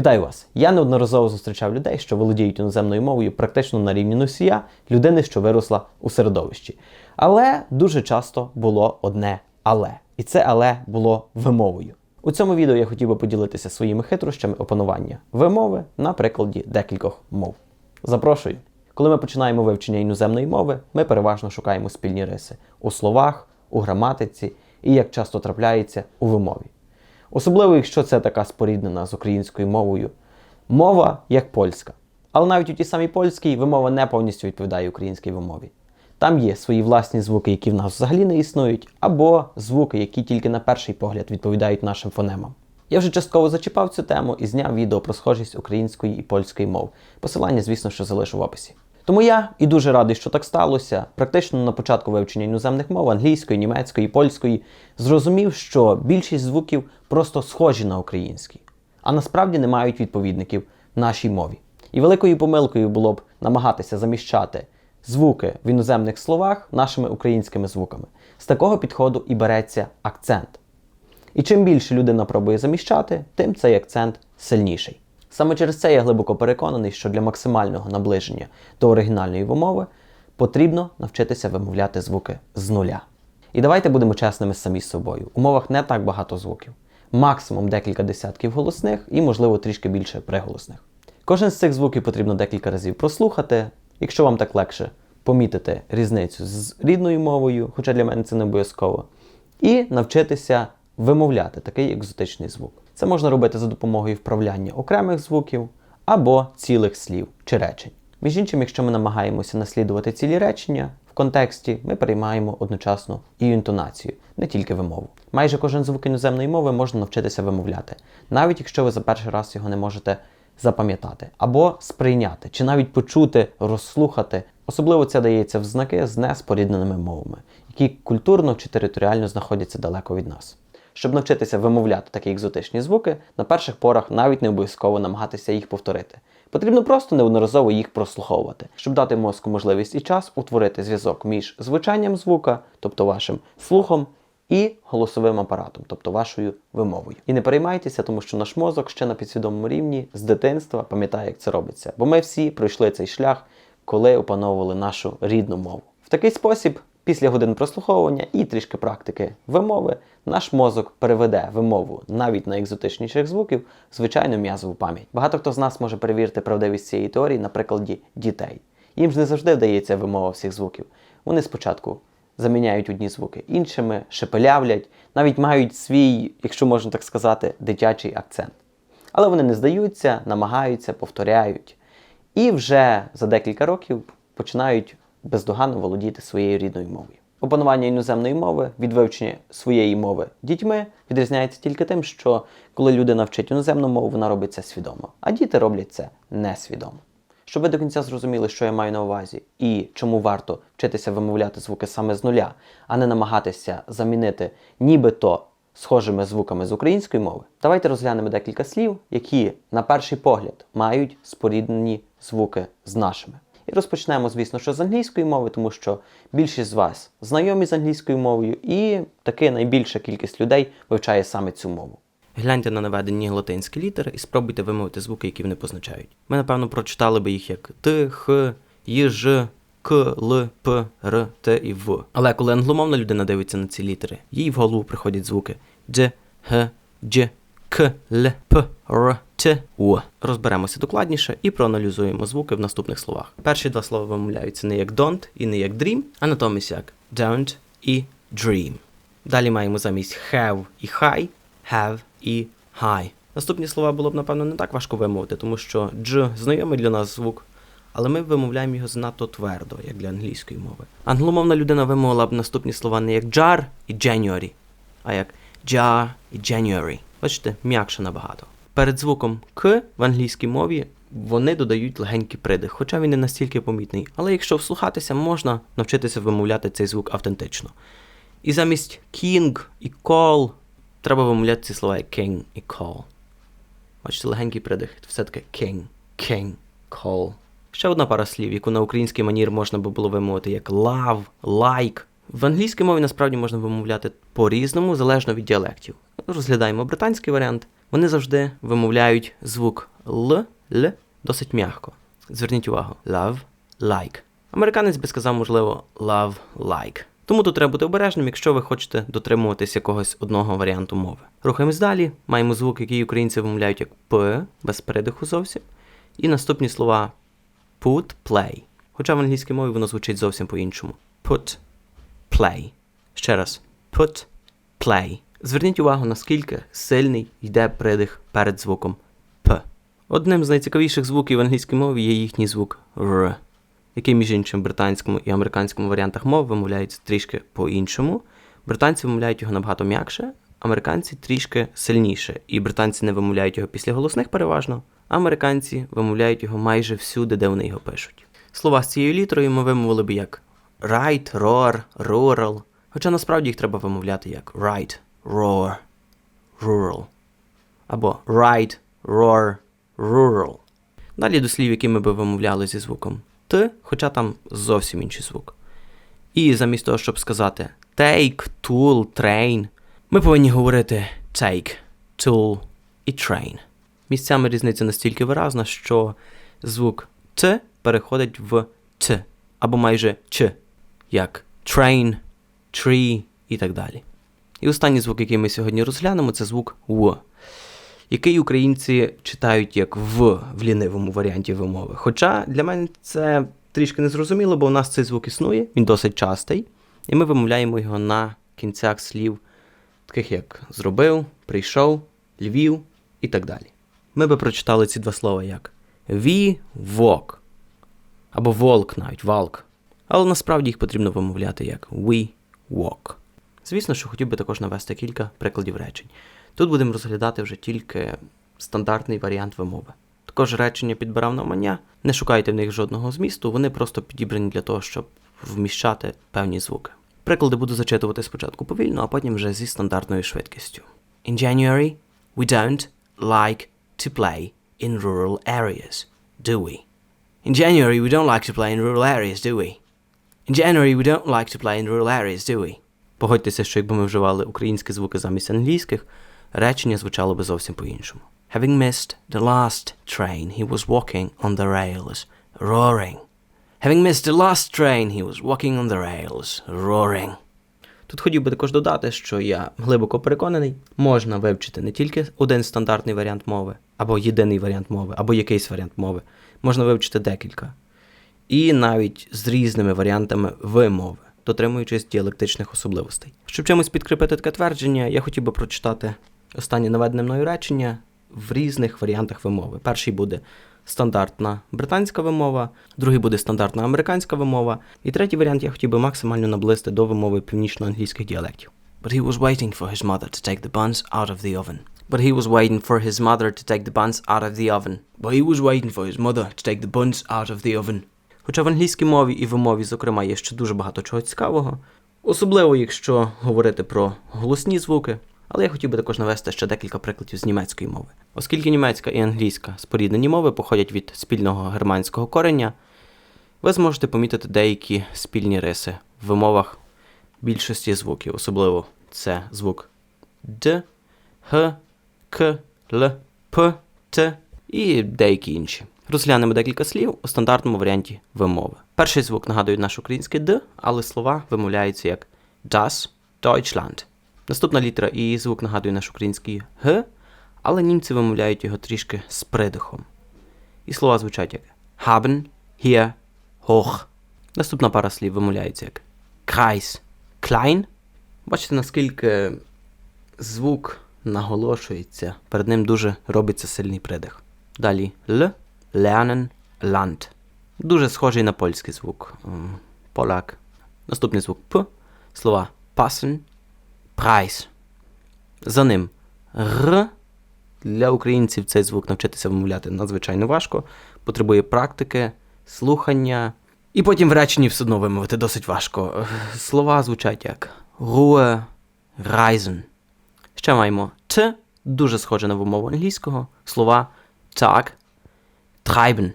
Вітаю вас! Я неодноразово зустрічав людей, що володіють іноземною мовою практично на рівні носія людини, що виросла у середовищі. Але дуже часто було одне але. І це але було вимовою. У цьому відео я хотів би поділитися своїми хитрощами опанування вимови на прикладі декількох мов. Запрошую! Коли ми починаємо вивчення іноземної мови, ми переважно шукаємо спільні риси у словах, у граматиці і, як часто трапляється, у вимові. Особливо, якщо це така споріднена з українською мовою мова як польська. Але навіть у тій самій польській вимова не повністю відповідає українській вимові. Там є свої власні звуки, які в нас взагалі не існують, або звуки, які тільки на перший погляд відповідають нашим фонемам. Я вже частково зачіпав цю тему і зняв відео про схожість української і польської мов. Посилання, звісно, що залишу в описі. Тому я і дуже радий, що так сталося. Практично на початку вивчення іноземних мов англійської, німецької, польської, зрозумів, що більшість звуків просто схожі на українські, а насправді не мають відповідників нашій мові. І великою помилкою було б намагатися заміщати звуки в іноземних словах нашими українськими звуками. З такого підходу і береться акцент. І чим більше людина пробує заміщати, тим цей акцент сильніший. Саме через це я глибоко переконаний, що для максимального наближення до оригінальної вимови потрібно навчитися вимовляти звуки з нуля. І давайте будемо чесними самі з собою. У мовах не так багато звуків, максимум декілька десятків голосних і, можливо, трішки більше приголосних. Кожен з цих звуків потрібно декілька разів прослухати, якщо вам так легше помітити різницю з рідною мовою, хоча для мене це не обов'язково, і навчитися вимовляти такий екзотичний звук. Це можна робити за допомогою вправляння окремих звуків або цілих слів чи речень. Між іншим, якщо ми намагаємося наслідувати цілі речення в контексті, ми переймаємо одночасно і інтонацію, не тільки вимову. Майже кожен звук іноземної мови можна навчитися вимовляти, навіть якщо ви за перший раз його не можете запам'ятати або сприйняти, чи навіть почути, розслухати. Особливо це дається в знаки з неспорідненими мовами, які культурно чи територіально знаходяться далеко від нас. Щоб навчитися вимовляти такі екзотичні звуки, на перших порах навіть не обов'язково намагатися їх повторити. Потрібно просто неодноразово їх прослуховувати, щоб дати мозку можливість і час утворити зв'язок між звучанням звука, тобто вашим слухом, і голосовим апаратом, тобто вашою вимовою. І не переймайтеся, тому що наш мозок ще на підсвідомому рівні з дитинства пам'ятає, як це робиться. Бо ми всі пройшли цей шлях, коли опановували нашу рідну мову. В такий спосіб. Після годин прослуховування і трішки практики вимови, наш мозок переведе вимову навіть на екзотичніших звуків в звичайну м'язову пам'ять. Багато хто з нас може перевірити правдивість цієї теорії на прикладі дітей. Їм ж не завжди вдається вимова всіх звуків. Вони спочатку заміняють одні звуки іншими, шепелявлять, навіть мають свій, якщо можна так сказати, дитячий акцент. Але вони не здаються, намагаються, повторяють. І вже за декілька років починають бездоганно володіти своєю рідною мовою. Опанування іноземної мови від вивчення своєї мови дітьми відрізняється тільки тим, що коли людина вчить іноземну мову, вона робить це свідомо, а діти роблять це несвідомо. Щоб ви до кінця зрозуміли, що я маю на увазі, і чому варто вчитися вимовляти звуки саме з нуля, а не намагатися замінити нібито схожими звуками з української мови, давайте розглянемо декілька слів, які на перший погляд мають споріднені звуки з нашими. І розпочнемо, звісно, що з англійської мови, тому що більшість з вас знайомі з англійською мовою, і таки найбільша кількість людей вивчає саме цю мову. Гляньте на наведені латинські літери і спробуйте вимовити звуки, які вони позначають. Ми, напевно, прочитали би їх як Т, Х, Й, К, Л, П, Р, Т і В. Але коли англомовна людина дивиться на ці літери, їй в голову приходять звуки Дж, Г, Дж, К, Л, П, Р, Т. Розберемося докладніше і проаналізуємо звуки в наступних словах. Перші два слова вимовляються не як don't і не як dream, а натомість як don't і dream. Далі маємо замість have і high, have і high. Наступні слова було б, напевно, не так важко вимовити, тому що дж знайомий для нас звук, але ми вимовляємо його занадто твердо, як для англійської мови. Англомовна людина вимовила б наступні слова не як jar і January, а як jar і January. Бачите, м'якше набагато. Перед звуком К в англійській мові вони додають легенький придих, хоча він не настільки помітний. Але якщо вслухатися, можна навчитися вимовляти цей звук автентично. І замість king і call треба вимовляти ці слова king і call. Бачите, легенький придих. Все-таки king, king, call. Ще одна пара слів, яку на український манір можна би було вимовити як love, like. В англійській мові насправді можна вимовляти по-різному, залежно від діалектів. Розглядаємо британський варіант. Вони завжди вимовляють звук Л, Л досить м'яко. Зверніть увагу: love, like. Американець би сказав, можливо, love, like. Тому тут треба бути обережним, якщо ви хочете дотримуватись якогось одного варіанту мови. Рухаємось далі. Маємо звук, який українці вимовляють як П, без передиху зовсім. І наступні слова put, play. Хоча в англійській мові воно звучить зовсім по-іншому. Put, play. Ще раз. Put, play. Зверніть увагу, наскільки сильний йде придих перед звуком П. Одним з найцікавіших звуків в англійській мові є їхній звук Р, який, між іншим, в британському і американському варіантах мов вимовляється трішки по-іншому. Британці вимовляють його набагато м'якше, американці трішки сильніше. І британці не вимовляють його після голосних переважно, а американці вимовляють його майже всюди, де вони його пишуть. Слова з цією літерою ми вимовили б як right, roar, rural. Хоча насправді їх треба вимовляти як right, roar, rural. Або right, roar, rural. Далі до слів, які ми би вимовляли зі звуком Т, хоча там зовсім інший звук. І замість того, щоб сказати take, tool, train, ми повинні говорити take, tool і train. Місцями різниця настільки виразна, що звук Т переходить в Т, або майже Ч, як train, tree і так далі. І останній звук, який ми сьогодні розглянемо, це звук В, який українці читають як В в лінивому варіанті вимови. Хоча для мене це трішки незрозуміло, бо у нас цей звук існує, він досить частий, і ми вимовляємо його на кінцях слів, таких як зробив, прийшов, Львів і так далі. Ми би прочитали ці два слова як ві вок або волк навіть валк. Але насправді їх потрібно вимовляти як we walk. Звісно, що хотів би також навести кілька прикладів речень. Тут будемо розглядати вже тільки стандартний варіант вимови. Також речення підбирав навмання, не шукайте в них жодного змісту, вони просто підібрані для того, щоб вміщати певні звуки. Приклади буду зачитувати спочатку повільно, а потім вже зі стандартною швидкістю. In January, we don't like to play in rural areas, do we? In January, we don't like to play in rural areas, do we? In January, we don't like to play in rural areas, do we? Погодьтеся, що якби ми вживали українські звуки замість англійських, речення звучало би зовсім по-іншому. Having missed the last train, he was walking on the rails, roaring. Having missed the last train, he was walking on the rails, roaring. Тут хотів би також додати, що я глибоко переконаний, можна вивчити не тільки один стандартний варіант мови, або єдиний варіант мови, або якийсь варіант мови. Можна вивчити декілька. І навіть з різними варіантами вимови, дотримуючись діалектичних особливостей. Щоб чимось підкріпити таке твердження, я хотів би прочитати останнє наведене мною речення в різних варіантах вимови. Перший буде стандартна британська вимова, другий буде стандартна американська вимова, і третій варіант я хотів би максимально наблизити до вимови північноанглійських діалектів. But he was waiting for his mother to take the buns out of the oven. But he was waiting for his mother to take the buns out of the oven. But he was waiting for his mother to take the buns out of the oven. Хоча в англійській мові і вимові, зокрема, є ще дуже багато чого цікавого, особливо якщо говорити про голосні звуки. Але я хотів би також навести ще декілька прикладів з німецької мови. Оскільки німецька і англійська споріднені мови походять від спільного германського кореня, ви зможете помітити деякі спільні риси в вимовах більшості звуків, особливо це звук Д, Г, К, Л, П, Т і деякі інші. Розглянемо декілька слів у стандартному варіанті вимови. Перший звук нагадує наш український Д, але слова вимовляються як Das Deutschland. Наступна літера і звук нагадує наш український Г, але німці вимовляють його трішки з придихом. І слова звучать як haben, hier, hoch. Наступна пара слів вимовляється як Kreis, klein. Бачите, наскільки звук наголошується, перед ним дуже робиться сильний придих. Далі Л, lernen, Land. Дуже схожий на польський звук. Поляк. Наступний звук П. Слова passen, Preis. За ним Р. Для українців цей звук навчитися вимовляти надзвичайно важко. Потребує практики, слухання. І потім в реченні все одно вимовити досить важко. Слова звучать як Ruhe, Reisen. Ще маємо Т, дуже схоже на вимову англійського. Слова так, treiben.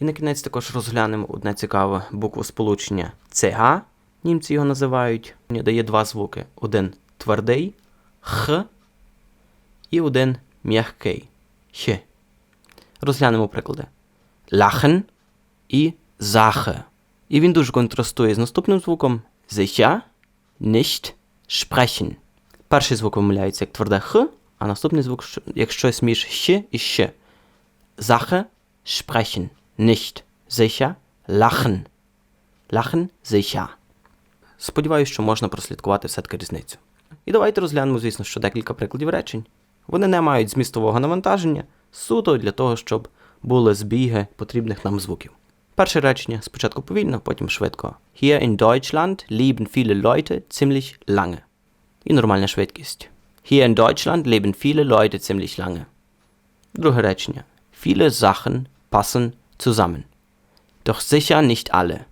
І на кінець також розглянемо одне цікаве буквосполучення CH. Німці його називають. Він дає два звуки: один твердий х і один м'який. Х. Розглянемо приклади. Lachen і Sache. І він дуже контрастує з наступним звуком sicher, nicht, sprechen. Перший звук вимовляється як тверде х, а наступний звук як щось між щ і щ. Sache, sprechen, nicht, sicher, lachen. Lachen, sicher. Сподіваюсь, що можна прослідкувати все-таки різницю. І давайте розглянемо, звісно, що декілька прикладів речень. Вони не мають змістового навантаження, суто для того, щоб були збіги потрібних нам звуків. Перше речення спочатку повільно, потім швидко. Hier in Deutschland leben viele Leute ziemlich lange. І нормальна швидкість. Hier in Deutschland leben viele Leute ziemlich lange. Друге речення. Viele Sachen passen zusammen. Doch sicher nicht alle.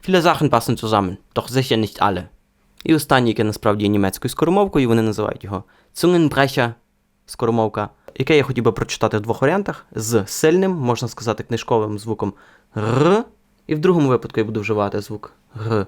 Viele Sachen passen zusammen, doch sicher nicht alle. І останнє, яке насправді є німецькою скоромовкою, вони називають його Zungenbrecher скоромовка, яке я хотів би прочитати в двох варіантах: з сильним, можна сказати, книжковим звуком р, і в другому випадку я буду вживати звук г,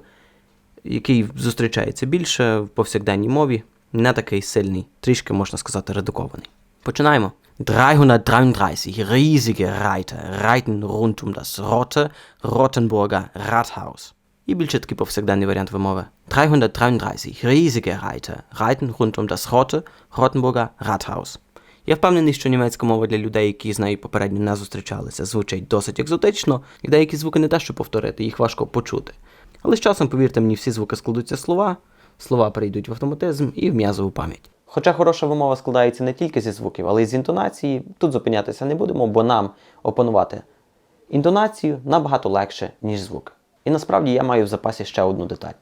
який зустрічається більше в повсякденній мові, не такий сильний, трішки можна сказати, редукований. Починаємо. 333 riesige Reiter reiten rund um das rote Rottenburger Rathaus. Більше такий повсякденний варіант вимови. 333 riesige Reiter reiten rund um das rote Rottenburger Rathaus. Я впевнений, що німецька мова для людей, які з нею попередньо не зустрічалися, звучить досить екзотично, і деякі звуки не те, що повторити, їх важко почути. Але з часом, повірте мені, всі звуки складуться слова, слова перейдуть в автоматизм і в м'язову пам'ять. Хоча хороша вимова складається не тільки зі звуків, але й з інтонації, тут зупинятися не будемо, бо нам опанувати інтонацію набагато легше, ніж звук. І насправді я маю в запасі ще одну деталь.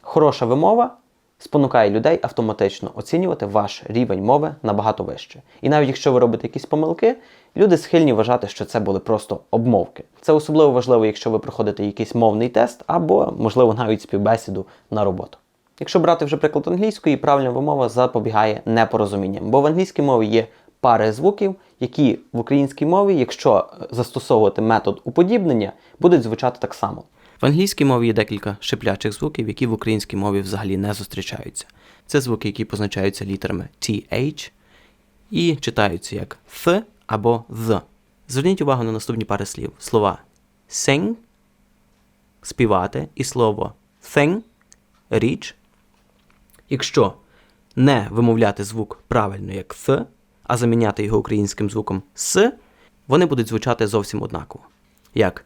Хороша вимова спонукає людей автоматично оцінювати ваш рівень мови набагато вище. І навіть якщо ви робите якісь помилки, люди схильні вважати, що це були просто обмовки. Це особливо важливо, якщо ви проходите якийсь мовний тест або, можливо, навіть співбесіду на роботу. Якщо брати вже приклад англійської, правильна вимова запобігає непорозумінням, бо в англійській мові є пари звуків, які в українській мові, якщо е, застосовувати метод уподібнення, будуть звучати так само. В англійській мові є декілька шиплячих звуків, які в українській мові взагалі не зустрічаються. Це звуки, які позначаються літерами TH і читаються як th або the. Зверніть увагу на наступні пари слів: слова sing співати і слово thing річ. Якщо не вимовляти звук правильно як th, а заміняти його українським звуком с, вони будуть звучати зовсім однаково. Як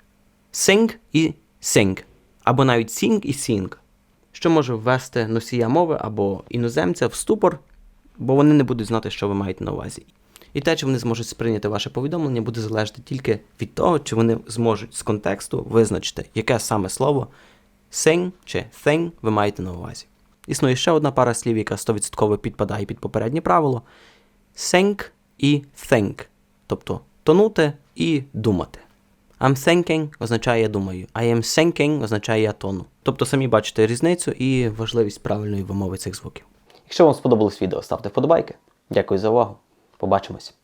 sing і sing, або навіть sing і sing, що може ввести носія мови або іноземця в ступор, бо вони не будуть знати, що ви маєте на увазі. І те, чи вони зможуть сприйняти ваше повідомлення, буде залежати тільки від того, чи вони зможуть з контексту визначити, яке саме слово sing чи thing ви маєте на увазі. Існує ще одна пара слів, яка 100% підпадає під попереднє правило: sink і think, тобто тонути і думати. I'm thinking означає я думаю, I am thinking означає я тону. Тобто самі бачите різницю і важливість правильної вимови цих звуків. Якщо вам сподобалось відео, ставте вподобайки. Дякую за увагу. Побачимось.